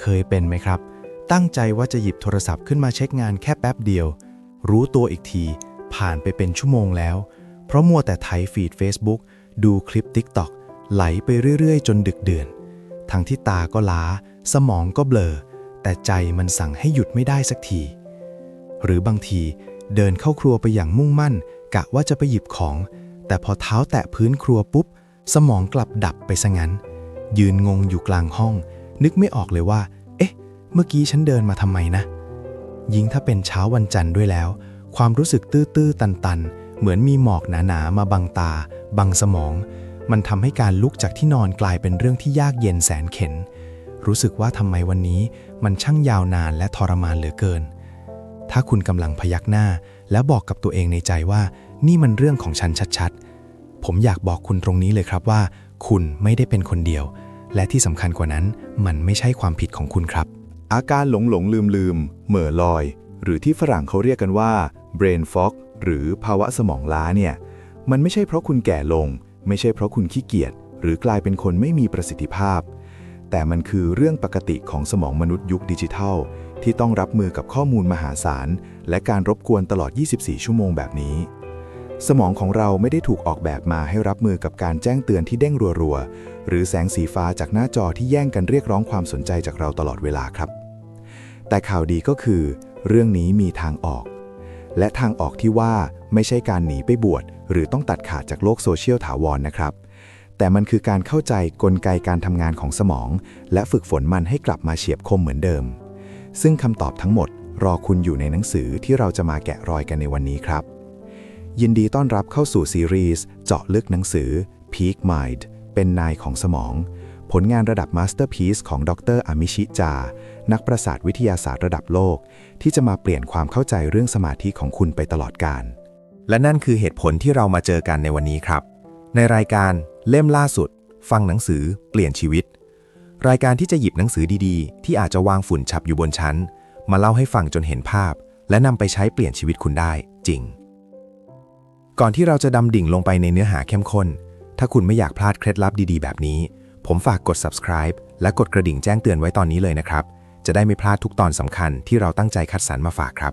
เคยเป็นไหมครับ ตั้งใจว่าจะหยิบโทรศัพท์ขึ้นมาเช็คงานแค่แป๊บเดียว รู้ตัวอีกที ผ่านไปเป็นชั่วโมงแล้ว เพราะมัวแต่ไถฟีด Facebook ดูคลิป TikTok ไหลไปเรื่อยๆ จนดึกเดือนทั้งที่ตาก็ล้า สมองก็เบลอ แต่ใจมันสั่งให้หยุดไม่ได้สักที หรือบางทีเดินเข้าครัวไปอย่างมุ่งมั่น กะว่าจะไปหยิบของ แต่พอเท้าแตะพื้นครัวปุ๊บ สมองกลับดับไปซะงั้น ยืนงงอยู่กลางห้อง นึกไม่ออกเลยว่า เอ๊ะ เมื่อกี้ฉันเดินมาทำไมนะ ยิ่งถ้าเป็นเช้าวันจันทร์ด้วยแล้ว ความรู้สึกตื้อๆตันๆ เหมือนมีหมอกหนาๆมาบังตา บังสมอง มันทำให้การลุกจากที่นอนกลายเป็นเรื่องที่ยากเย็นแสนเข็น รู้สึกว่าทำไมวันนี้มันช่างยาวนานและทรมานเหลือเกิน ถ้าคุณกำลังพยักหน้า แล้วบอกกับตัวเองในใจว่า นี่มันเรื่องของฉันชัดๆ ผมอยากบอกคุณตรงนี้เลยครับว่า คุณไม่ได้เป็นคนเดียว และที่สำคัญกว่านั้น มันไม่ใช่ความผิดของคุณครับ อาการหลงหลงลืมลืมเหม่อลอย หรือที่ฝรั่งเขาเรียกกันว่า brain fog หรือภาวะสมองล้าเนี่ย มันไม่ใช่เพราะคุณแก่ลง ไม่ใช่เพราะคุณขี้เกียจ หรือกลายเป็นคนไม่มีประสิทธิภาพ แต่มันคือเรื่องปกติของสมองมนุษย์ยุคดิจิทัล ที่ต้องรับมือกับข้อมูลมหาศาล และการรบกวนตลอด 24 ชั่วโมงแบบนี้ สมองของเราไม่ได้ถูกออกแบบมาให้รับมือกับการแจ้งเตือนที่เด้งรัวๆ หรือแสงสีฟ้าจากหน้าจอที่แย่งกันเรียกร้องความสนใจจากเราตลอดเวลาครับ แต่ข่าวดีก็คือ เรื่องนี้มีทางออก และทางออกที่ว่าไม่ใช่การหนีไปบวชหรือต้องตัดขาดจากโลกโซเชียลถาวรนะครับ แต่มันคือการเข้าใจกลไกการทำงานของสมอง และฝึกฝนมันให้กลับมาเฉียบคมเหมือนเดิม ซึ่งคำตอบทั้งหมดรอคุณอยู่ในหนังสือที่เราจะมาแกะรอยกันในวันนี้ครับ ยินดีต้อนรับเข้าสู่ซีรีส์เจาะลึกหนังสือ Peak Mind เป็นนายของสมอง ผลงานระดับมาสเตอร์พีซของดรอามิชิจา นักประสาทวิทยาศาสตร์ระดับโลก ที่จะมาเปลี่ยนความเข้าใจเรื่องสมาธิของคุณไปตลอดกาลและนั่นคือเหตุผลที่เรามาเจอกันในวันนี้ครับ ในรายการเล่มล่าสุด ฟังหนังสือ เปลี่ยนชีวิต รายการที่จะหยิบหนังสือดีๆ ที่อาจจะวางฝุ่นฉับอยู่บนชั้น มาเล่าให้ฟังจนเห็นภาพ และนำไปใช้เปลี่ยนชีวิตคุณได้จริง ก่อนที่เราจะดำดิ่งลงไปในเนื้อหาเข้มข้น ถ้าคุณไม่อยากพลาดเคล็ดลับดีๆ แบบนี้ ผมฝากกด subscribe และกดกระดิ่งแจ้งเตือนไว้ตอนนี้เลยนะครับ จะได้ไม่พลาดทุกตอนสำคัญที่เราตั้งใจคัดสรรมาฝากครับ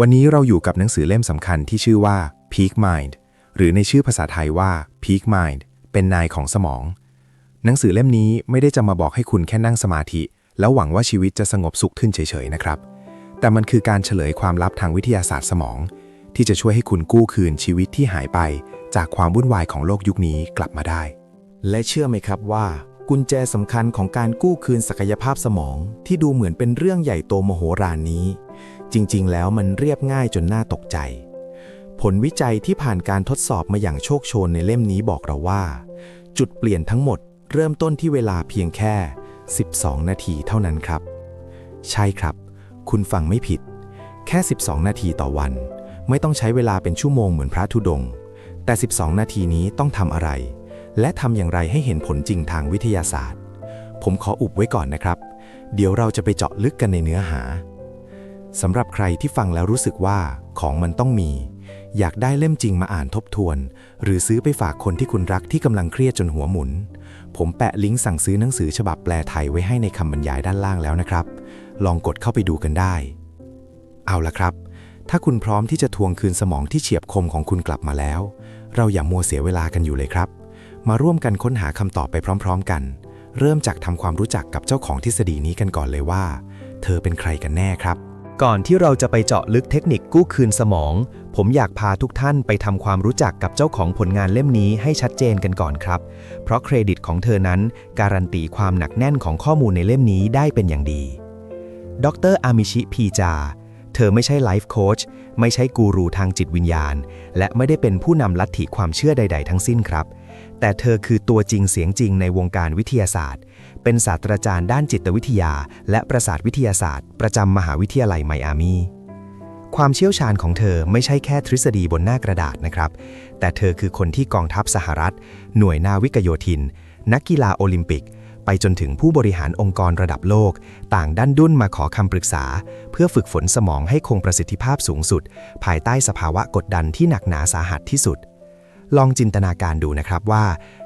วันนี้เราอยู่กับหนังสือเล่มสำคัญที่ชื่อว่า Peak Mind หรือในชื่อภาษาไทยว่า Peak Mind เป็นนายของสมอง หนังสือเล่มนี้ไม่ได้จะมาบอกให้คุณแค่นั่งสมาธิ แล้วหวังว่าชีวิตจะสงบสุขขึ้นเฉยๆนะครับ แต่มันคือการเฉลยความลับทางวิทยาศาสตร์สมอง ที่จะช่วยให้คุณกู้คืนชีวิตที่หายไป จากความวุ่นวายของโลกยุคนี้กลับมาได้ และเชื่อไหมครับว่า กุญแจสำคัญของการกู้คืนศักยภาพสมอง ที่ดูเหมือนเป็นเรื่องใหญ่โตมโหฬารนี้ จริงๆ แล้วมันเรียบง่ายจนน่าตกใจ ผลวิจัยที่ผ่านการทดสอบมาอย่างโชคโชนในเล่มนี้บอกเราว่า จุดเปลี่ยนทั้งหมด เริ่มต้นที่เวลาเพียงแค่ 12 นาทีเท่านั้นครับ ใช่ครับ คุณฟังไม่ผิด แค่ 12 นาทีต่อวัน ไม่ต้องใช้เวลาเป็นชั่วโมงเหมือนพระธุดงค์แต่ 12 นาทีนี้ต้องทำอะไร และทำอย่างไรให้เห็นผลจริงทางวิทยาศาสตร์ ผมขออุบไว้ก่อนนะครับ เดี๋ยวเราจะไปเจาะลึกกันในเนื้อหาสำหรับใครที่ฟังแล้วรู้สึกว่าของมันต้องมี อยากได้เล่มจริงมาอ่านทบทวน หรือซื้อไปฝากคนที่คุณรักที่กำลังเครียดจนหัวหมุน ผมแปะลิงก์สั่งซื้อหนังสือฉบับแปลไทยไว้ให้ในคำบรรยายด้านล่างแล้วนะครับ ลองกดเข้าไปดูกันได้ เอาละครับ ถ้าคุณพร้อมที่จะทวงคืนสมองที่เฉียบคมของคุณกลับมาแล้ว เราอย่ามัวเสียเวลากันอยู่เลยครับ มาร่วมกันค้นหาคำตอบไปพร้อม ๆ กัน เริ่มจากทำความรู้จักกับเจ้าของทฤษฎีนี้กันก่อนเลยว่า เธอเป็นใครกันแน่ครับ ก่อนที่เราจะไปเจาะลึกเทคนิคกู้คืนสมอง ผมอยากพาทุกท่านไปทำความรู้จักกับเจ้าของผลงานเล่มนี้ให้ชัดเจนกันก่อนครับ เพราะเครดิตของเธอนั้น การันตีความหนักแน่นของข้อมูลในเล่มนี้ได้เป็นอย่างดี ดรอามิชิพีจา เธอไม่ใช่ไลฟ์โค้ชไม่ใช่กูรูทางจิตวิญญาณ และไม่ได้เป็นผู้นำลัทธิความเชื่อใด ๆ ทั้งสิ้นครับ แต่เธอคือตัวจริงเสียงจริงในวงการวิทยาศาสตร์ เป็นศาสตราจารย์ด้านจิตวิทยา และประสาทวิทยาศาสตร์ ประจำมหาวิทยาลัยไมอามีความเชี่ยวชาญของเธอไม่ใช่แค่ทฤษฎีบนหน้ากระดาษนะครับ แต่เธอคือคนที่กองทัพสหรัฐ หน่วยนาวิกโยธิน นักกีฬาโอลิมปิก ไปจนถึงผู้บริหารองค์กรระดับโลก ต่างด้านดุ้นมาขอคำปรึกษา เพื่อฝึกฝนสมองให้คงประสิทธิภาพสูงสุด ภายใต้สภาวะกดดันที่หนักหนาสาหัสที่สุด ลองจินตนาการดูนะครับว่า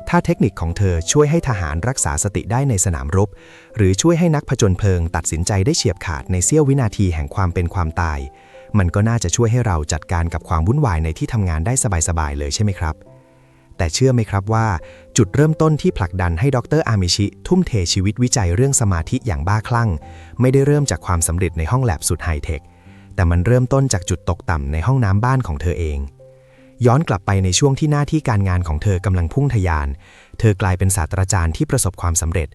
ถ้าเทคนิคของเธอช่วยให้ทหารรักษาสติได้ในสนามรบ หรือช่วยให้นักผจญเพลิง ตัดสินใจได้เฉียบขาดในเสี้ยววินาทีแห่งความเป็นความตาย มันก็น่าจะช่วยให้เราจัดการกับความวุ่นวายในที่ทำงานได้สบายๆเลยใช่ไหมครับ แต่เชื่อไหมครับว่า จุดเริ่มต้นที่ผลักดันให้ดรอามิชิ ทุ่มเทชีวิตวิจัยเรื่องสมาธิอย่างบ้าคลั่ง ไม่ได้เริ่มจากความสำเร็จในห้องแลบสุดไฮเทค แต่มันเริ่มต้นจากจุดตกต่ำในห้องน้ำบ้านของเธอเอง ย้อนกลับไปในช่วงที่หน้าที่การงานของเธอกำลังพุ่งทะยาน เธอกลายเป็นศาสตราจารย์ที่ประสบความสำเร็จ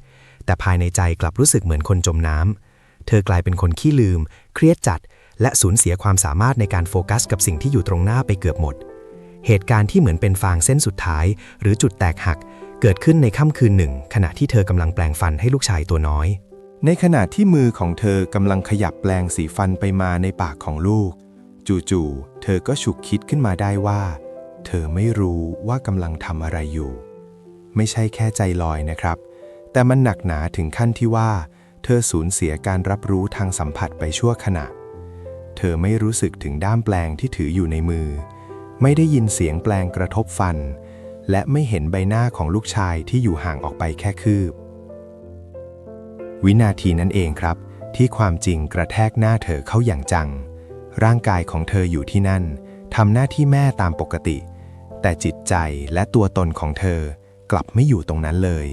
แต่ภายในใจกลับรู้สึกเหมือนคนจมน้ำเธอกลายเป็นคนขี้ลืม เครียดจัด และสูญเสียความสามารถในการโฟกัสกับสิ่งที่อยู่ตรงหน้าไปเกือบหมด เหตุการณ์ที่เหมือนเป็นฟางเส้นสุดท้าย หรือจุดแตกหัก เกิดขึ้นในค่ำคืนหนึ่ง ขณะที่เธอกำลังแปลงฟันให้ลูกชายตัวน้อย ในขณะที่มือของเธอกำลังขยับแปลงสีฟันไปมาในปากของลูก จู่ๆเธอก็ฉุกคิดขึ้นมาได้ว่า เธอไม่รู้ว่ากำลังทำอะไรอยู่ ไม่ใช่แค่ใจลอยนะครับ แต่มันหนักหนาถึงขั้นที่ว่า เธอสูญเสียการรับรู้ทางสัมผัสไปชั่วขณะ เธอไม่รู้สึกถึงด้ามแปลงที่ถืออยู่ในมือ ไม่ได้ยินเสียงแปลงกระทบฟัน และไม่เห็นใบหน้าของลูกชายที่อยู่ห่างออกไปแค่คืบ วินาทีนั้นเองครับ ที่ความจริงกระแทกหน้าเธอเข้าอย่างจัง ร่างกายของเธออยู่ที่นั่นทำหน้าที่แม่ตามปกติ แต่จิตใจและตัวตนของเธอกลับไม่อยู่ตรงนั้นเลย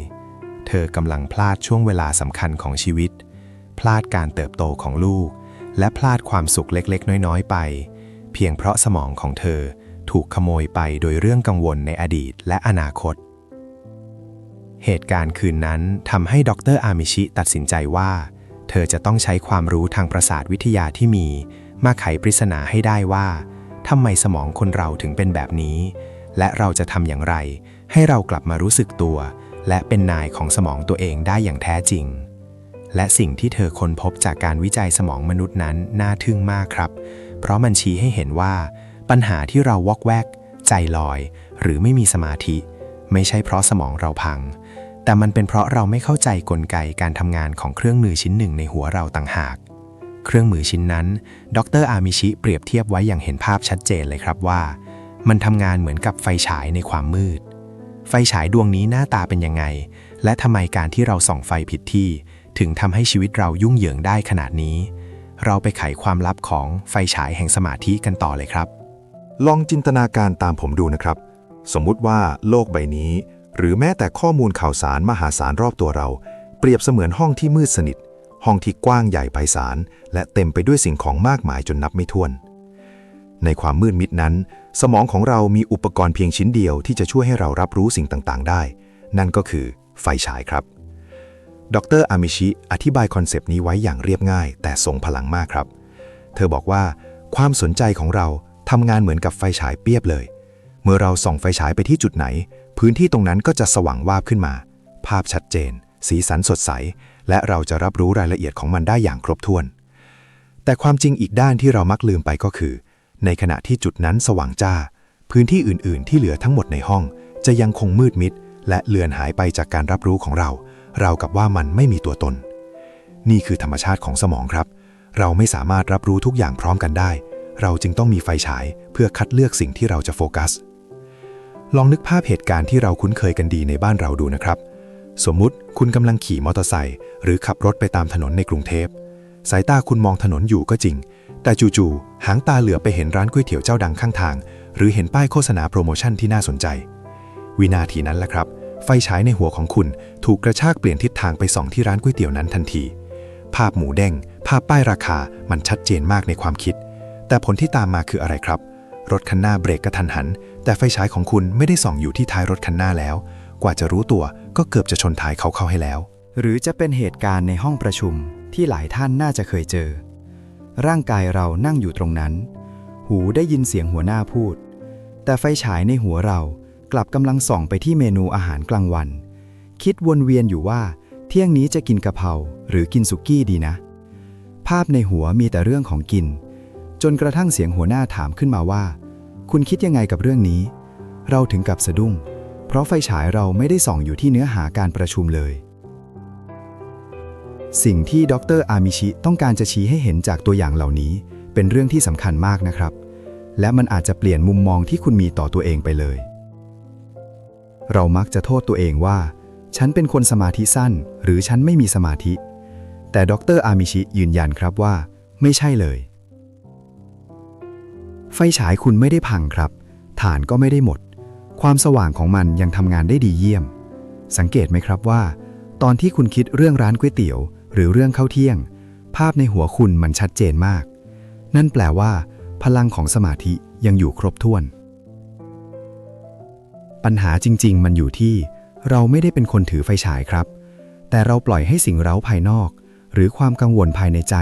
เธอกำลังพลาดช่วงเวลาสำคัญของชีวิต พลาดการเติบโตของลูก และพลาดความสุขเล็กๆ น้อยๆ ไป เพียงเพราะสมองของเธอ ถูกขโมยไปโดยเรื่องกังวลในอดีตและอนาคต เหตุการณ์คืนนั้นทำให้ดรอามิชิตัดสินใจว่า เธอจะต้องใช้ความรู้ทางประสาทวิทยาที่มี มาไขปริศนาให้ได้ว่าทำไมสมองคนเราถึงเป็นแบบนี้ และเราจะทำอย่างไร ให้เรากลับมารู้สึกตัว และเป็นนายของสมองตัวเองได้อย่างแท้จริง และสิ่งที่เธอค้นพบจากการวิจัยสมองมนุษย์นั้นน่าทึ่งมากครับ เพราะมันชี้ให้เห็นว่า ปัญหาที่เราวอกแวก ใจลอย หรือไม่มีสมาธิ ไม่ใช่เพราะสมองเราพัง แต่มันเป็นเพราะเราไม่เข้าใจกลไกการทำงานของเครื่องมือชิ้นหนึ่งในหัวเราต่างหาก เครื่องมือชิ้นนั้น ดรอามิชิเปรียบเทียบไว้อย่างเห็นภาพชัดเจนเลยครับว่า มันทำงานเหมือนกับไฟฉายในความมืด ไฟฉายดวงนี้หน้าตาเป็นยังไง และทำไมการที่เราส่องไฟผิดที่ ถึงทำให้ชีวิตเรายุ่งเหยิงได้ขนาดนี้เราไปไขความลับของไฟฉายแห่งสมาธิกันต่อเลยครับ ลองจินตนาการตามผมดูนะครับ สมมุติว่าโลกใบนี้ หรือแม้แต่ข้อมูลข่าวสารมหาศาลรอบตัวเรา เปรียบเสมือนห้องที่มืดสนิท ห้องที่กว้างใหญ่ไพศาลและเต็มไปด้วยสิ่งของมากมายจนนับไม่ถ้วน ในความมืดมิดนั้น สมองของเรามีอุปกรณ์เพียงชิ้นเดียวที่จะช่วยให้เรารับรู้สิ่งต่างๆ ได้ นั่นก็คือไฟฉายครับ ดรอามิชิอธิบายคอนเซปต์นี้ไว้อย่างเรียบง่าย แต่ทรงพลังมากครับ เธอบอกว่า ความสนใจของเรา ทำงานเหมือนกับไฟฉายเปียบเลย เมื่อเราส่องไฟฉายไปที่จุดไหน พื้นที่ตรงนั้นก็จะสว่างวาบขึ้นมา ภาพชัดเจน สีสันสดใส และเราจะรับรู้รายละเอียดของมันได้อย่างครบถ้วน แต่ความจริงอีกด้านที่เรามักลืมไปก็คือ ในขณะที่จุดนั้นสว่างจ้า พื้นที่อื่น ๆ ที่เหลือทั้งหมดในห้อง จะยังคงมืดมิด และเลือนหายไปจากการรับรู้ของเรา เรากับว่ามันไม่มีตัวตน นี่คือธรรมชาติของสมองครับ เราไม่สามารถรับรู้ทุกอย่างพร้อมกันได้ เราจึงต้องมีไฟฉายเพื่อคัดเลือกสิ่งที่เราจะโฟกัส ลองนึกภาพเหตุการณ์ที่เราคุ้นเคยกันดีในบ้านเราดูนะครับ สมมุติคุณกำลังขี่มอเตอร์ไซค์หรือขับรถไปตามถนนในกรุงเทพ สายตาคุณมองถนนอยู่ก็จริง แต่จู่ๆหางตาเหลือไปเห็นร้านก๋วยเตี๋ยวเจ้าดังข้างทาง หรือเห็นป้ายโฆษณาโปรโมชั่นที่น่าสนใจ วินาทีนั้นแหละครับ ไฟฉายในหัวของคุณถูกกระชากเปลี่ยนทิศทางไปส่องที่ร้านก๋วยเตี๋ยวนั้นทันที ภาพหมูเด้งภาพป้ายราคามันชัดเจนมากในความคิด แต่ผลที่ตามมาคืออะไรครับ รถคันหน้าเบรกกระทันหัน แต่ไฟฉายของคุณไม่ได้ส่องอยู่ที่ท้ายรถคันหน้าแล้ว กว่าจะรู้ตัวก็เกือบจะชนท้ายเขาเข้าให้แล้ว หรือจะเป็นเหตุการณ์ในห้องประชุมที่หลายท่านน่าจะเคยเจอ ร่างกายเรานั่งอยู่ตรงนั้น หูได้ยินเสียงหัวหน้าพูด แต่ไฟฉายในหัวเรากลับกำลังส่องไปที่เมนูอาหารกลางวัน คิดวนเวียนอยู่ว่า เที่ยงนี้จะกินกะเพราหรือกินสุกี้ดีนะ ภาพในหัวมีแต่เรื่องของกิน จนกระทั่งเสียงหัวหน้าถามขึ้นมาว่า คุณคิดยังไงกับเรื่องนี้ เราถึงกับสะดุ้ง เพราะไฟฉายเราไม่ได้ส่องอยู่ที่เนื้อหาการประชุมเลย สิ่งที่ดรอามิชิต้องการจะชี้ให้เห็นจากตัวอย่างเหล่านี้ เป็นเรื่องที่สำคัญมากนะครับ และมันอาจจะเปลี่ยนมุมมองที่คุณมีต่อตัวเองไปเลย เรามักจะโทษตัวเองว่า ฉันเป็นคนสมาธิสั้น หรือฉันไม่มีสมาธิ แต่ดรอามิชิยืนยันครับว่า ไม่ใช่เลย ไฟฉายคุณไม่ได้พังครับ ฐานก็ไม่ได้หมด ความสว่างของมันยังทำงานได้ดีเยี่ยม สังเกตไหมครับว่า ตอนที่คุณคิดเรื่องร้านก๋วยเตี๋ยว หรือเรื่องข้าวเที่ยง ภาพในหัวคุณมันชัดเจนมาก นั่นแปลว่า พลังของสมาธิยังอยู่ครบถ้วน ปัญหาจริง ๆ มันอยู่ที่ เราไม่ได้เป็นคนถือไฟฉายครับ แต่เราปล่อยให้สิ่งเร้าภายนอก หรือความกังวลภายในใจ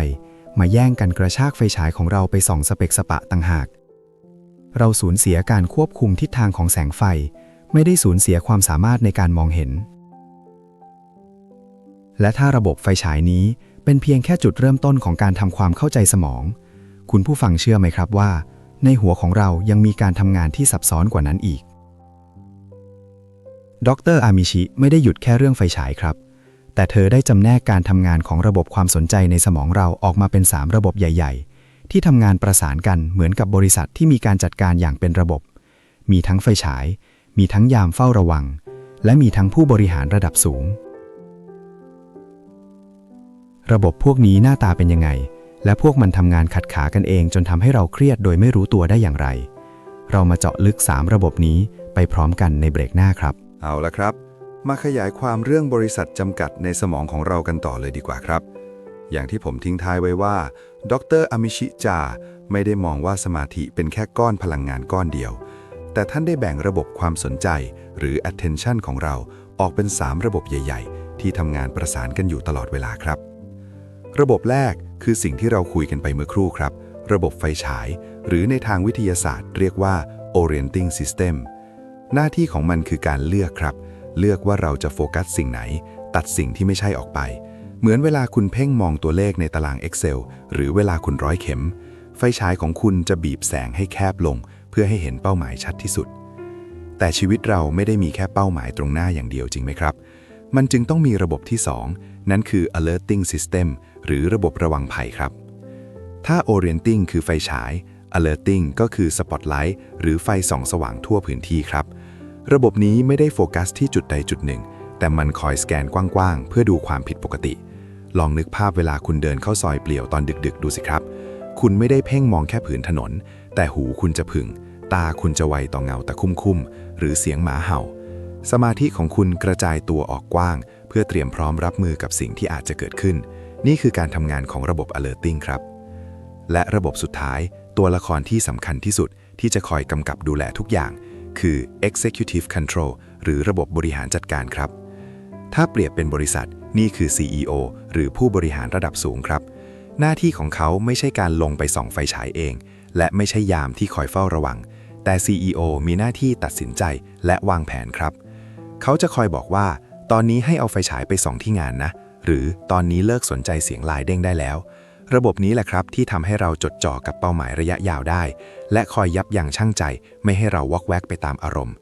มาแย่งกันกระชากไฟฉายของเราไปส่องสเปกสปะต่างหาก เราสูญเสียการควบคุมทิศทางของแสงไฟ ไม่ได้สูญเสียความสามารถในการมองเห็น และถ้าระบบไฟฉายนี้เป็นเพียงแค่จุดเริ่มต้นของการทำความเข้าใจสมอง คุณผู้ฟังเชื่อไหมครับว่า ในหัวของเรายังมีการทำงานที่ซับซ้อนกว่านั้นอีก ดรอามิชิไม่ได้หยุดแค่เรื่องไฟฉายครับ แต่เธอได้จำแนกการทำงานของระบบความสนใจในสมองเราออกมาเป็น 3 ระบบใหญ่ ๆ ที่ทำงานประสานกันเหมือนกับบริษัทที่มีการจัดการอย่างเป็นระบบ มีทั้งไฟฉาย มีทั้งยามเฝ้าระวัง และมีทั้งผู้บริหารระดับสูง ระบบพวกนี้หน้าตาเป็นยังไง และพวกมันทำงานขัดขากันเองจนทำให้เราเครียดโดยไม่รู้ตัวได้อย่างไร เรามาเจาะลึก 3 ระบบนี้ไปพร้อมกันในเบรกหน้าครับ เอาละครับ มาขยายความเรื่องบริษัทจำกัดในสมองของเรากันต่อเลยดีกว่าครับ อย่างที่ผมทิ้งท้ายไว้ว่า ดรอมิชิจา ไม่ได้มองว่าสมาธิเป็นแค่ก้อนพลังงานก้อนเดียว แต่ท่านได้แบ่งระบบความสนใจหรือ attention ของเราออกเป็น 3 ระบบใหญ่ ๆ ที่ทำงานประสานกันอยู่ตลอดเวลาครับ ระบบแรกคือสิ่งที่เราคุยกันไปเมื่อครู่ครับ ระบบไฟฉาย หรือในทางวิทยาศาสตร์ เรียกว่า orienting system หน้าที่ของมันคือการเลือกครับ เลือกว่าเราจะโฟกัสสิ่งไหน ตัดสิ่งที่ไม่ใช่ออกไป เหมือนเวลาคุณเพ่งมองตัวเลขในตาราง Excel หรือเวลาคุณร้อยเข็ม ไฟฉายของคุณจะบีบแสงให้แคบลง เพื่อให้เห็นเป้าหมายชัดที่สุด แต่ชีวิตเราไม่ได้มีแค่เป้าหมายตรงหน้าอย่างเดียวจริงไหมครับ มันจึงต้องมีระบบที่ 2 นั่นคือ alerting system หรือระบบระวังภัยครับ ถ้า orienting คือไฟฉาย alerting ก็คือ spotlight หรือไฟส่องสว่างทั่วพื้นที่ครับ ระบบนี้ไม่ได้โฟกัสที่จุดใดจุดหนึ่ง แต่มันคอยสแกนกว้างๆ เพื่อดูความผิดปกติ ลองนึกภาพเวลาคุณเดินเข้าซอยเปลี่ยวตอนดึกๆ ดูสิครับ คุณไม่ได้เพ่งมองแค่ผืนถนน แต่หูคุณจะผึ่ง ตาคุณจะไวต่อเงาตะคุ่มๆหรือเสียงหมาเห่า สมาธิของคุณกระจายตัวออกกว้าง เพื่อเตรียมพร้อมรับมือกับสิ่งที่อาจจะเกิดขึ้น นี่คือการทำงานของระบบ alerting ครับ และระบบสุดท้าย ตัวละครที่สำคัญที่สุดที่จะคอยกำกับดูแลทุกอย่าง คือ executive control หรือระบบบริหารจัดการครับ ถ้าเปรียบเป็นบริษัทนี่คือ CEO หรือผู้บริหารระดับสูงครับ หน้าที่ของเขาไม่ใช่การลงไปส่องไฟฉายเอง และไม่ใช่ยามที่คอยเฝ้าระวัง แต่ CEO มีหน้าที่ตัดสินใจและวางแผนครับ เขาจะคอยบอกว่า ตอนนี้ให้เอาไฟฉายไปส่องที่งานนะ หรือตอนนี้เลิกสนใจเสียงลายเด้งได้แล้ว ระบบนี้แหละครับที่ทำให้เราจดจ่อกับเป้าหมายระยะยาวได้ และคอยยับยั้งชั่งใจ ไม่ให้เราวอกแวกไปตามอารมณ์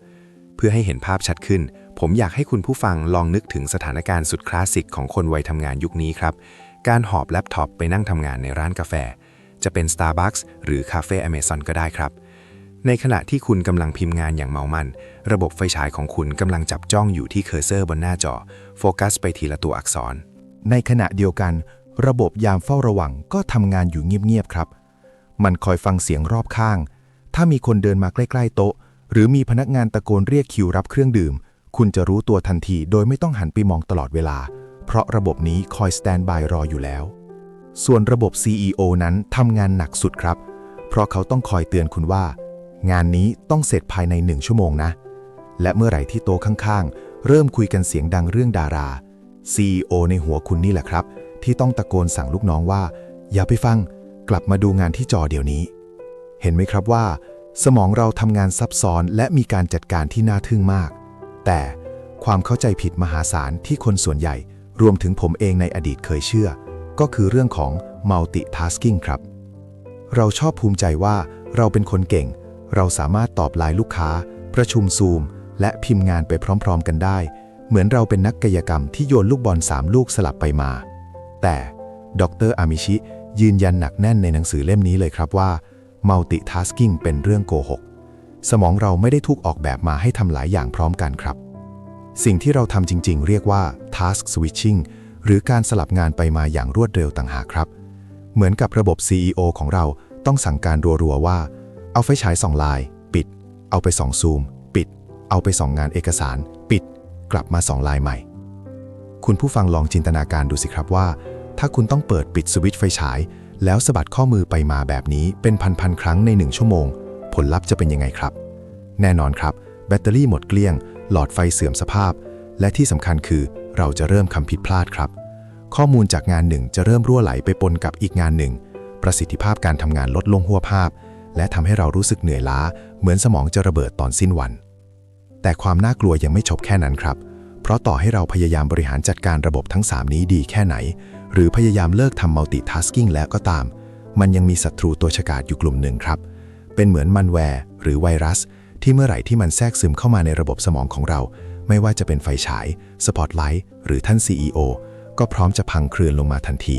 เพื่อให้เห็นภาพชัดขึ้น ผมอยากให้คุณผู้ฟังลองนึกถึงสถานการณ์สุดคลาสสิกของคนวัยทำงานยุคนี้ครับ การหอบแล็ปท็อปไปนั่งทำงานในร้านกาแฟ จะเป็น Starbucks หรือคาเฟ่ Amazon ก็ได้ครับ ในขณะที่คุณกำลังพิมพ์งานอย่างเมามัน ระบบไฟฉายของคุณกำลังจับจ้องอยู่ที่เคอร์เซอร์บนหน้าจอ โฟกัสไปทีละตัวอักษร ในขณะเดียวกัน ระบบยามเฝ้าระวังก็ทำงานอยู่เงียบๆครับ มันคอยฟังเสียงรอบข้าง ถ้ามีคนเดินมาใกล้ ๆ โต๊ะ หรือมีพนักงานตะโกนเรียกคิวรับเครื่องดื่ม คุณจะรู้ตัวทันทีโดยไม่ต้องหันไปมองตลอดเวลา เพราะระบบนี้คอยสแตนบายรออยู่แล้ว ส่วนระบบ CEO นั้นทำงานหนักสุดครับ เพราะเขาต้องคอยเตือนคุณว่า งานนี้ต้องเสร็จภายในหนึ่งชั่วโมงนะ และเมื่อไหร่ที่โต๊ะข้างๆ เริ่มคุยกันเสียงดังเรื่องดารา CEO ในหัวคุณนี่แหละครับ ที่ต้องตะโกนสั่งลูกน้องว่า อย่าไปฟัง กลับมาดูงานที่จอเดี๋ยวนี้ เห็นไหมครับว่า สมองเราทำงานซับซ้อนและมีการจัดการที่น่าทึ่งมาก แต่ความเข้าใจผิดมหาศาลที่คนส่วนใหญ่ รวมถึงผมเองในอดีตเคยเชื่อ ก็คือเรื่องของ multitasking ครับ เราชอบภูมิใจว่าเราเป็นคนเก่ง เราสามารถตอบไลน์ลูกค้า ประชุมซูม และพิมพ์งานไปพร้อม ๆ กันได้ เหมือนเราเป็นนักกายกรรมที่โยนลูกบอลสามลูกสลับไปมา แต่ดรอามิชิยืนยันหนักแน่นในหนังสือเล่มนี้เลยครับว่า multitasking เป็นเรื่องโกหก สมองเราไม่ได้ถูกออกแบบมาให้ทำหลายอย่างพร้อมกันครับ สิ่งที่เราทำจริง ๆ เรียกว่า task switching หรือการสลับงานไปมาอย่างรวดเร็วต่างหากครับ เหมือนกับระบบ CEO ของเราต้องสั่งการรัวๆว่า เอาไฟฉายส่องลาย ปิด เอาไปส่องซูม ปิด เอาไปส่องงานเอกสาร ปิด กลับมาส่องลายใหม่ คุณผู้ฟังลองจินตนาการดูสิครับว่า ถ้าคุณต้องเปิดปิดสวิตช์ไฟฉาย แล้วสะบัดข้อมือไปมาแบบนี้เป็นพันๆครั้งในหนึ่งชั่วโมง ผลลัพธ์จะเป็นยังไงครับ แน่นอนครับ แบตเตอรี่หมดเกลี้ยง หลอดไฟเสื่อมสภาพ และที่สำคัญคือเราจะเริ่มคำผิดพลาดครับ ข้อมูลจากงานหนึ่งจะเริ่มรั่วไหลไปปนกับอีกงานหนึ่ง ประสิทธิภาพการทำงานลดลงหัวภาพ และทำให้เรารู้สึกเหนื่อยล้า เหมือนสมองจะระเบิดตอนสิ้นวัน แต่ความน่ากลัวยังไม่จบแค่นั้นครับเพราะต่อให้เราพยายามบริหารจัดการระบบทั้ง 3 นี้ดีแค่ไหน หรือพยายามเลิกทำ multitasking แล้วก็ตาม มันยังมีศัตรูตัวฉกาจอยู่กลุ่มหนึ่งครับ เป็นเหมือนมันแวร์หรือไวรัส ที่เมื่อไหร่ที่มันแทรกซึมเข้ามาในระบบสมองของเรา ไม่ว่าจะเป็นไฟฉายสปอตไลท์หรือท่าน CEO ก็พร้อมจะพังคลืนลงมาทันที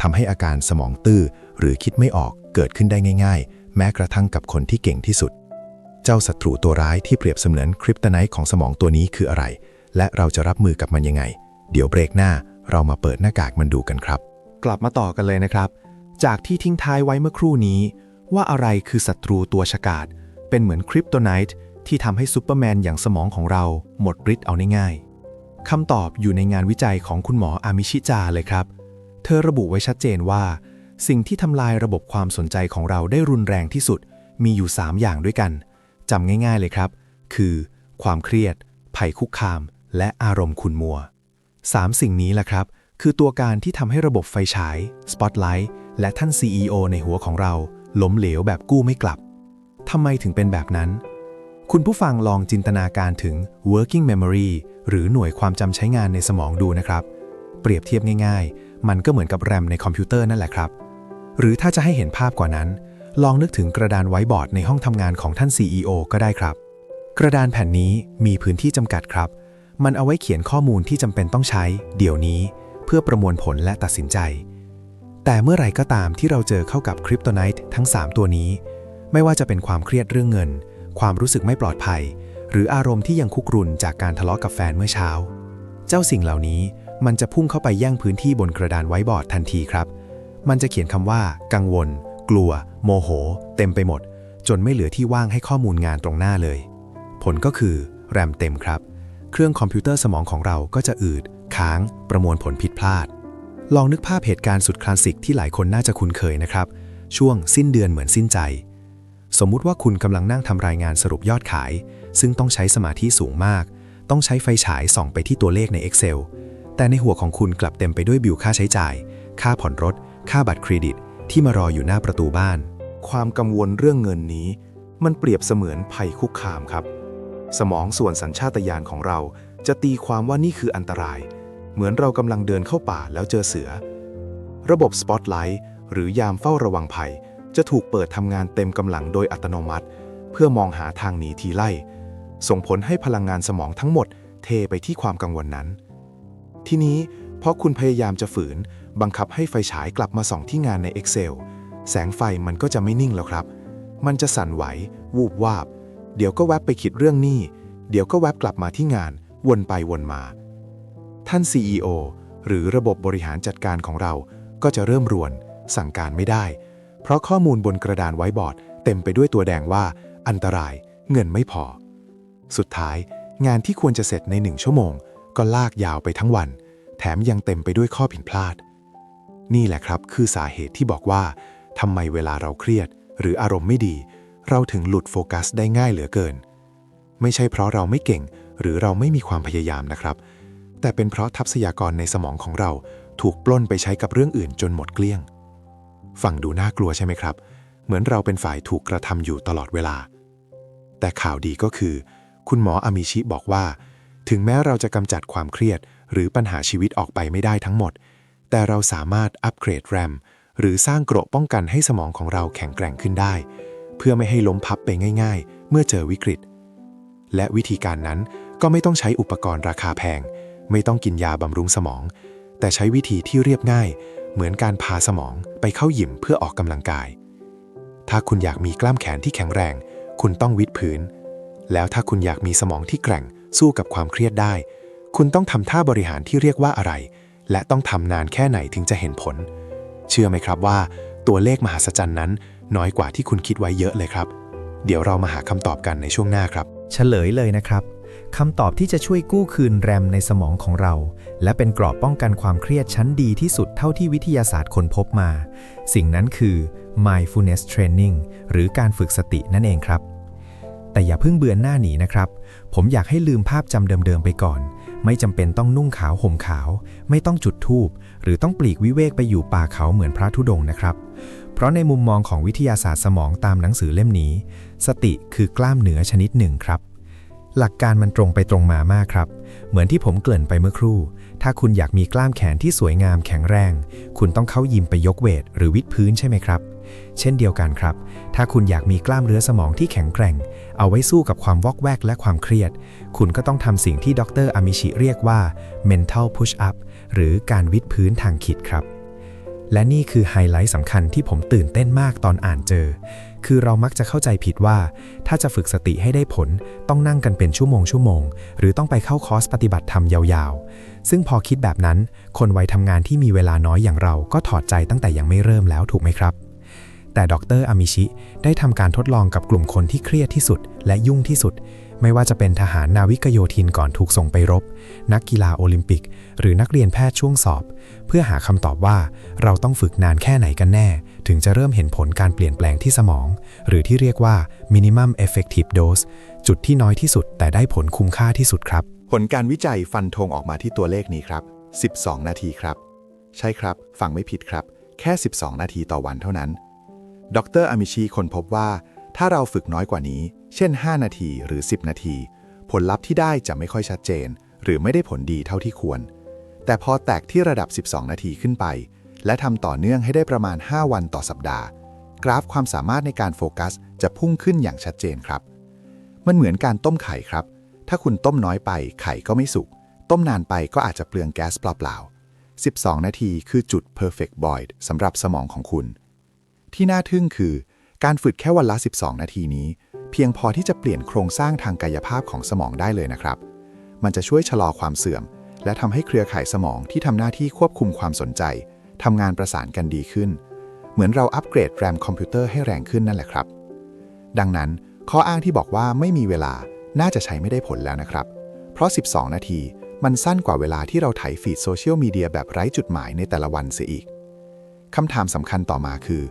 ทำให้อาการสมองตื้อ หรือคิดไม่ออกเกิดขึ้นได้ง่าย ๆ แม้กระทั่งกับคนที่เก่งที่สุด เจ้าศัตรูตัวร้ายที่เปรียบเสมือนคริปตไนท์ของสมองตัวนี้คืออะไร และเราจะรับมือกับมันยังไง เดี๋ยวเบรกหน้าเรามาเปิดหน้ากากมันดูกันครับ กลับมาต่อกันเลยนะครับ จากที่ทิ้งท้ายไว้เมื่อครู่นี้ ว่าอะไรคือศัตรูตัวฉกาจเป็นเหมือนคริปโตไนท์ที่ทำให้ซูเปอร์แมนอย่างสมองของเราหมดฤทธิ์เอาง่ายๆคำตอบอยู่ในงานวิจัยของคุณหมออามิชิจาเลยครับ เธอระบุไว้ชัดเจนว่า สิ่งที่ทำลายระบบความสนใจของเราได้รุนแรงที่สุด มีอยู่ 3 อย่างด้วยกันจำง่าย ๆเลยครับ คือ ความเครียด ภัยคุกคาม และอารมณ์ขุ่นมัวสามสิ่งนี้แหละครับ คือตัวการที่ทำให้ระบบไฟฉาย Spotlight และท่าน CEO ในหัวของเรา ล้มเหลวแบบกู้ไม่กลับ ทำไมถึงเป็นแบบนั้น คุณผู้ฟังลองจินตนาการถึง working memory หรือหน่วยความจำใช้งานในสมองดูนะครับ เปรียบเทียบง่าย ๆ มันก็เหมือนกับแรมในคอมพิวเตอร์นั่นแหละครับ หรือถ้าจะให้เห็นภาพกว่านั้น ลองนึกถึงกระดานไว้บอร์ดในห้องทำงานของท่าน CEO ก็ได้ครับ กระดานแผ่นนี้มีพื้นที่จำกัดครับ มันเอาไว้เขียนข้อมูลที่จำเป็นต้องใช้ เดี๋ยวนี้ เพื่อประมวลผลและตัดสินใจ แต่เมื่อไรก็ตามที่เราเจอเข้ากับคริปโตไนท์ทั้ง 3 ตัวนี้ ไม่ว่าจะเป็นความเครียดเรื่องเงิน ความรู้สึกไม่ปลอดภัย หรืออารมณ์ที่ยังคุกรุ่นจากการทะเลาะกับแฟนเมื่อเช้า เจ้าสิ่งเหล่านี้มันจะพุ่งเข้าไปแย่งพื้นที่บนกระดานไว้บอร์ดทันทีครับ มันจะเขียนคำว่า กังวล กลัว โมโห เต็มไปหมด จนไม่เหลือที่ว่างให้ข้อมูลงานตรงหน้าเลย ผลก็คือแรมเต็มครับ เครื่องคอมพิวเตอร์สมองของเราก็จะอืด ค้าง ประมวลผลผิดพลาด ลองนึกภาพเหตุการณ์สุดคลาสสิกที่หลายคนน่าจะคุ้นเคยนะครับ ช่วงสิ้นเดือนเหมือนสิ้นใจ สมมุติว่าคุณกำลังนั่งทำรายงานสรุปยอดขาย ซึ่งต้องใช้สมาธิสูงมาก ต้องใช้ไฟฉายส่องไปที่ตัวเลขใน Excel แต่ในหัวของคุณกลับเต็มไปด้วยบิลค่าใช้จ่าย ค่าผ่อนรถ ค่าบัตรเครดิต ที่มารออยู่หน้าประตูบ้าน ความกังวลเรื่องเงินนี้ มันเปรียบเสมือนภัยคุกคามครับ สมองส่วนสัญชาตญาณของเราจะตีความว่านี่คืออันตราย เหมือนเรากำลังเดินเข้าป่าแล้วเจอเสือ ระบบสปอตไลท์หรือยามเฝ้าระวังภัย จะถูกเปิดทำงานเต็มกำลังโดยอัตโนมัติ เพื่อมองหาทางหนีทีไล่ ส่งผลให้พลังงานสมองทั้งหมดเทไปที่ความกังวลนั้น ทีนี้เพราะคุณพยายามจะฝืน บังคับให้ไฟฉายกลับมาส่องที่งานใน Excel แสงไฟมันก็จะไม่นิ่งแล้วครับ มันจะสั่นไหว วูบวาบ เดี๋ยวก็แวบไปคิดเรื่องนี้ เดี๋ยวก็แวบกลับมาที่งาน วนไปวนมา ท่าน CEO หรือระบบบริหารจัดการของเรา ก็จะเริ่มรวน สั่งการไม่ได้ เพราะข้อมูลบนกระดานไว้บอร์ด เต็มไปด้วยตัวแดงว่า อันตราย เงินไม่พอ สุดท้าย งานที่ควรจะเสร็จในหนึ่งชั่วโมง ก็ลากยาวไปทั้งวัน แถมยังเต็มไปด้วยข้อผิดพลาด นี่แหละครับคือสาเหตุที่บอกว่าทำไมเวลาเราเครียด หรืออารมณ์ไม่ดี เราถึงหลุดโฟกัสได้ง่ายเหลือเกิน ไม่ใช่เพราะเราไม่เก่ง หรือเราไม่มีความพยายามนะครับ แต่เป็นเพราะทรัพยากรในสมองของเราถูกปล้นไปใช้กับเรื่องอื่นจนหมดเกลี้ยง ฟังดูน่ากลัวใช่ไหมครับ เหมือนเราเป็นฝ่ายถูกกระทำอยู่ตลอดเวลา แต่ข่าวดีก็คือ คุณหมออามิชิบอกว่า ถึงแม้เราจะกำจัดความเครียด หรือปัญหาชีวิตออกไปไม่ได้ทั้งหมด แต่เราสามารถอัปเกรดแรมหรือสร้างเกราะป้องกันให้สมองของเราแข็งแกร่งขึ้นได้ เพื่อไม่ให้ล้มพับไปง่าย ๆ เมื่อเจอวิกฤต และวิธีการนั้นก็ไม่ต้องใช้อุปกรณ์ราคาแพง ไม่ต้องกินยาบำรุงสมอง แต่ใช้วิธีที่เรียบง่าย เหมือนการพาสมองไปเข้ายิมเพื่อออกกำลังกาย ถ้าคุณอยากมีกล้ามแขนที่แข็งแรง คุณต้องวิดพื้น แล้วถ้าคุณอยากมีสมองที่แกร่งสู้กับความเครียดได้ คุณต้องทำท่าบริหารที่เรียกว่าอะไร และต้องทำนานแค่ไหนถึงจะเห็นผล เชื่อไหมครับว่า ตัวเลขมหัศจรรย์นั้น น้อยกว่าที่คุณคิดไว้เยอะเลยครับ เดี๋ยวเรามาหาคำตอบกันในช่วงหน้าครับ เฉลยเลยนะครับ คำตอบที่จะช่วยกู้คืนแรมในสมองของเรา และเป็นกรอบป้องกันความเครียดชั้นดีที่สุดเท่าที่วิทยาศาสตร์ค้นพบมา สิ่งนั้นคือ mindfulness training หรือการฝึกสตินั่นเองครับ แต่อย่าเพิ่งเบือนหน้าหนีนะครับ ผมอยากให้ลืมภาพจำเดิมๆไปก่อน ไม่จำเป็นต้องนุ่งขาวห่มขาว ไม่ต้องจุดธูป หรือต้องปลีกวิเวกไปอยู่ป่าเขาเหมือนพระธุดงนะครับ เพราะในมุมมองของวิทยาศาสตร์สมองตามหนังสือเล่มนี้ สติคือกล้ามเนื้อชนิดหนึ่งครับ หลักการมันตรงไปตรงมามากครับ เหมือนที่ผมเกริ่นไปเมื่อครู่ ถ้าคุณอยากมีกล้ามแขนที่สวยงามแข็งแรง คุณต้องเข้ายิมไปยกเวทหรือวิดพื้นใช่ไหมครับ เช่นเดียวกันครับ ถ้าคุณอยากมีกล้ามเนื้อสมองที่แข็งแกร่ง เอาไว้สู้กับความวอกแวกและความเครียด คุณก็ต้องทำสิ่งที่ดรอามิชิเรียกว่า mental push up หรือการวิดพื้นทางคิดครับและนี่คือไฮไลท์สำคัญที่ผมตื่นเต้นมากตอนอ่านเจอ คือเรามักจะเข้าใจผิดว่า ถ้าจะฝึกสติให้ได้ผล ต้องนั่งกันเป็นชั่วโมงชั่วโมง หรือต้องไปเข้าคอร์สปฏิบัติธรรมยาวๆ ซึ่งพอคิดแบบนั้น คนวัยทำงานที่มีเวลาน้อยอย่างเราก็ถอดใจตั้งแต่ยังไม่เริ่มแล้วถูกไหมครับ แต่ดรอามิชิได้ทำการทดลองกับกลุ่มคนที่เครียดที่สุด และยุ่งที่สุด ไม่ว่าจะเป็นทหารนาวิกโยธินก่อนถูกส่งไปรบ นักกีฬาโอลิมปิก หรือนักเรียนแพทย์ช่วงสอบ เพื่อหาคำตอบว่าเราต้องฝึกนานแค่ไหนกันแน่ ถึงจะเริ่มเห็นผลการเปลี่ยนแปลงที่สมอง หรือที่เรียกว่า minimum effective dose จุดที่น้อยที่สุดแต่ได้ผลคุ้มค่าที่สุดครับ ผลการวิจัยฟันธงออกมาที่ตัวเลขนี้ครับ 12 นาทีครับ ใช่ครับ ฟังไม่ผิดครับ แค่ 12 นาทีต่อวันเท่านั้น ดรอามิชีค้นพบว่า ถ้าเราฝึกน้อยกว่านี้ เช่น 5 นาทีหรือ 10 นาที ผลลัพธ์ที่ได้จะไม่ค่อยชัดเจน หรือไม่ได้ผลดีเท่าที่ควร แต่พอแตกที่ระดับ 12 นาทีขึ้นไป และทำต่อเนื่องให้ได้ประมาณ 5 วันต่อสัปดาห์ กราฟความสามารถในการโฟกัสจะพุ่งขึ้นอย่างชัดเจนครับ มันเหมือนการต้มไข่ครับ ถ้าคุณต้มน้อยไปไข่ก็ไม่สุก ต้มนานไปก็อาจจะเปลืองแก๊สเปล่าๆ 12 นาทีคือจุด perfect void สำหรับสมองของคุณ ที่น่าทึ่งคือ การฝึกแค่วันละ 12 นาทีนี้ เพียงพอที่จะเปลี่ยนโครงสร้างทางกายภาพของสมองได้เลยนะครับ มันจะช่วยชะลอความเสื่อม และทำให้เครือข่ายสมองที่ทำหน้าที่ควบคุมความสนใจ ทำงานประสานกันดีขึ้น เหมือนเราอัปเกรดแรมคอมพิวเตอร์ให้แรงขึ้นนั่นแหละครับ ดังนั้นข้ออ้างที่บอกว่าไม่มีเวลาน่าจะใช้ไม่ได้ผลแล้วนะครับ เพราะ 12 นาทีมันสั้นกว่าเวลาที่เราไถฟีดโซเชียลมีเดียแบบไร้จุดหมายในแต่ละวันเสียอีกคำถามสำคัญต่อมาคือ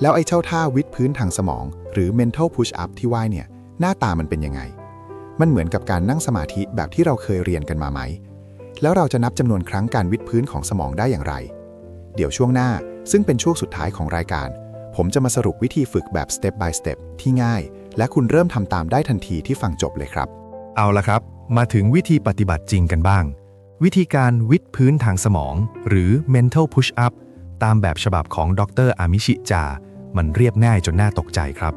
แล้วไอ้เจ้าท่าวิดพื้นทางสมอง หรือ mental push up ที่ว่าเนี่ย หน้าตามันเป็นยังไง มันเหมือนกับการนั่งสมาธิแบบที่เราเคยเรียนกันมาไหม แล้วเราจะนับจำนวนครั้งการวิดพื้นของสมองได้อย่างไร เดี๋ยวช่วงหน้า ซึ่งเป็นช่วงสุดท้ายของรายการ ผมจะมาสรุปวิธีฝึกแบบ step by step ที่ง่าย และคุณเริ่มทำตามได้ทันทีที่ฟังจบเลยครับ เอาละครับ มาถึงวิธีปฏิบัติจริงกันบ้าง วิธีการวิดพื้นทางสมอง หรือ mental push up ตามแบบฉบับของดรอามิชิจา มันเรียบง่ายจนน่าตกใจครับ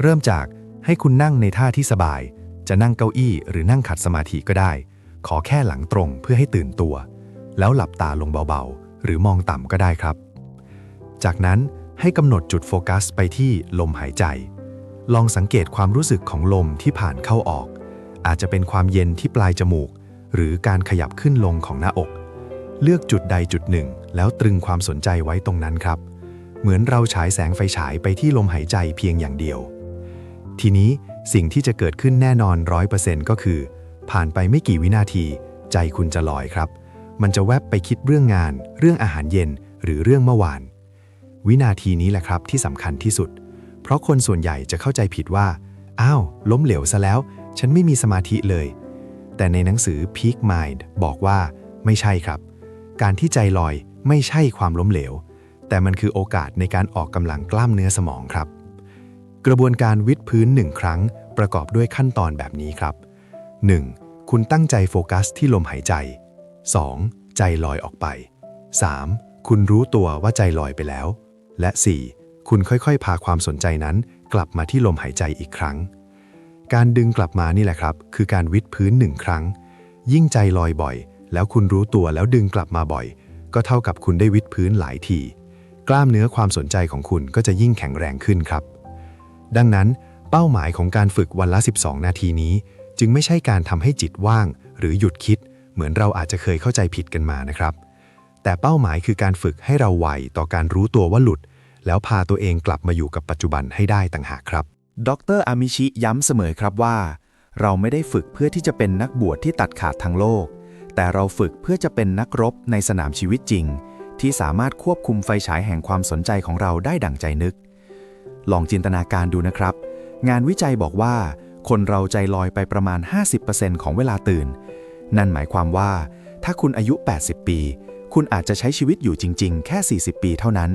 เริ่มจากให้คุณนั่งในท่าที่สบาย จะนั่งเก้าอี้หรือนั่งขัดสมาธิก็ได้ ขอแค่หลังตรงเพื่อให้ตื่นตัว แล้วหลับตาลงเบาๆ หรือมองต่ำก็ได้ครับ จากนั้นให้กำหนดจุดโฟกัสไปที่ลมหายใจ ลองสังเกตความรู้สึกของลมที่ผ่านเข้าออก อาจจะเป็นความเย็นที่ปลายจมูก หรือการขยับขึ้นลงของหน้าอก เลือกจุดใดจุดหนึ่ง แล้วตรึงความสนใจไว้ตรงนั้นครับ เหมือนเราฉายแสงไฟฉายไปที่ลมหายใจเพียงอย่างเดียว ทีนี้สิ่งที่จะเกิดขึ้นแน่นอนร้อยเปอร์เซ็นต์ก็คือ ผ่านไปไม่กี่วินาที ใจคุณจะลอยครับ มันจะแวบไปคิดเรื่องงาน เรื่องอาหารเย็น หรือเรื่องเมื่อวาน วินาทีนี้แหละครับที่สำคัญที่สุด เพราะคนส่วนใหญ่จะเข้าใจผิดว่า อ้าว ล้มเหลวซะแล้ว ฉันไม่มีสมาธิเลย แต่ในหนังสือ Peak Mind บอกว่า ไม่ใช่ครับ การที่ใจลอยไม่ใช่ความล้มเหลว แต่มันคือโอกาสในการออกกำลังกล้ามเนื้อสมองครับ กระบวนการวิดพื้นหนึ่งครั้ง ประกอบด้วยขั้นตอนแบบนี้ครับ 1. คุณตั้งใจโฟกัสที่ลมหายใจ 2. ใจลอยออกไป 3. คุณรู้ตัวว่าใจลอยไปแล้ว และ 4. คุณค่อยๆ พาความสนใจนั้น กลับมาที่ลมหายใจอีกครั้ง การดึงกลับมานี่แหละครับ คือการวิดพื้นหนึ่งครั้ง ยิ่งใจลอยบ่อย แล้วคุณรู้ตัวแล้วดึงกลับมาบ่อย ก็เท่ากับคุณได้วิดพื้นหลายที กล้ามเนื้อความสนใจของคุณก็จะยิ่งแข็งแรงขึ้นครับ ดังนั้น เป้าหมายของการฝึกวันละ 12 นาทีนี้ จึงไม่ใช่การทำให้จิตว่าง หรือหยุดคิด เหมือนเราอาจจะเคยเข้าใจผิดกันมานะครับ แต่เป้าหมายคือการฝึกให้เราไวต่อการรู้ตัวว่าหลุด แล้วพาตัวเองกลับมาอยู่กับปัจจุบันให้ได้ต่างหากครับ ดรอามิชิย้ำเสมอครับว่า เราไม่ได้ฝึกเพื่อที่จะเป็นนักบวชที่ตัดขาดทางโลก แต่เราฝึกเพื่อจะเป็นนักรบในสนามชีวิตจริง ที่สามารถควบคุมไฟฉายแห่งความสนใจของเราได้ดั่งใจนึก ลองจินตนาการดูนะครับ งานวิจัยบอกว่า คนเราใจลอยไปประมาณ 50%ของเวลาตื่น นั่นหมายความว่า ถ้าคุณอายุ 80 ปี คุณอาจจะใช้ชีวิตอยู่จริง ๆ แค่ 40 ปีเท่านั้น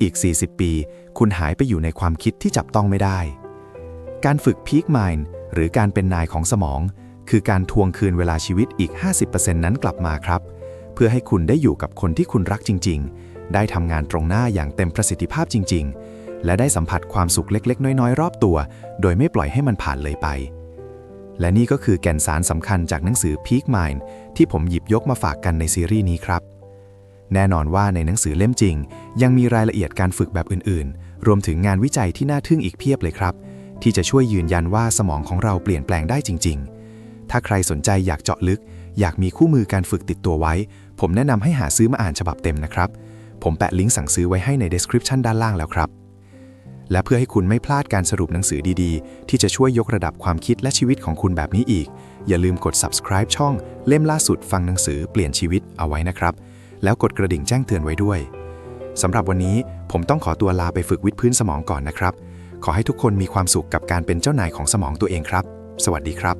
อีก 40 ปี คุณหายไปอยู่ในความคิดที่จับต้องไม่ได้ การฝึก Peak Mind หรือการเป็นนายของสมอง คือการทวงคืนเวลาชีวิตอีก 50%นั้นกลับมาครับ เพื่อให้คุณได้อยู่กับคนที่คุณรักจริง ๆ ได้ทำงานตรงหน้าอย่างเต็มประสิทธิภาพจริง ๆ และได้สัมผัสความสุขเล็ก ๆ น้อย ๆ รอบตัว โดยไม่ปล่อยให้มันผ่านเลยไป และนี่ก็คือแก่นสารสำคัญจากหนังสือ Peak Mind ที่ผมหยิบยกมาฝากกันในซีรีส์นี้ครับ แน่นอนว่าในหนังสือเล่มจริง ยังมีรายละเอียดการฝึกแบบอื่นๆ รวมถึงงานวิจัยที่น่าทึ่งอีกเพียบเลยครับ ที่จะช่วยยืนยันว่าสมองของเราเปลี่ยนแปลงได้จริง ๆ ถ้าใครสนใจอยากเจาะลึก อยากมีคู่มือการฝึกติดตัวไว้ ผมแนะนำให้หาซื้อมาอ่านฉบับเต็มนะครับ ผมแปะลิงก์สั่งซื้อไว้ให้ใน description ด้านล่างแล้วครับ และเพื่อให้คุณไม่พลาดการสรุปหนังสือดีๆ ที่จะช่วยยกระดับความคิดและชีวิตของคุณแบบนี้อีก อย่าลืมกด subscribe ช่อง เล่มล่าสุดฟังหนังสือเปลี่ยนชีวิตเอาไว้นะครับ แล้วกดกระดิ่งแจ้งเตือนไว้ด้วยสำหรับวันนี้ผมต้องขอตัวลาไปฝึกวิดพื้นสมองก่อนนะครับ ขอให้ทุกคนมีความสุขกับการเป็นเจ้านายของสมองตัวเองครับ สวัสดีครับ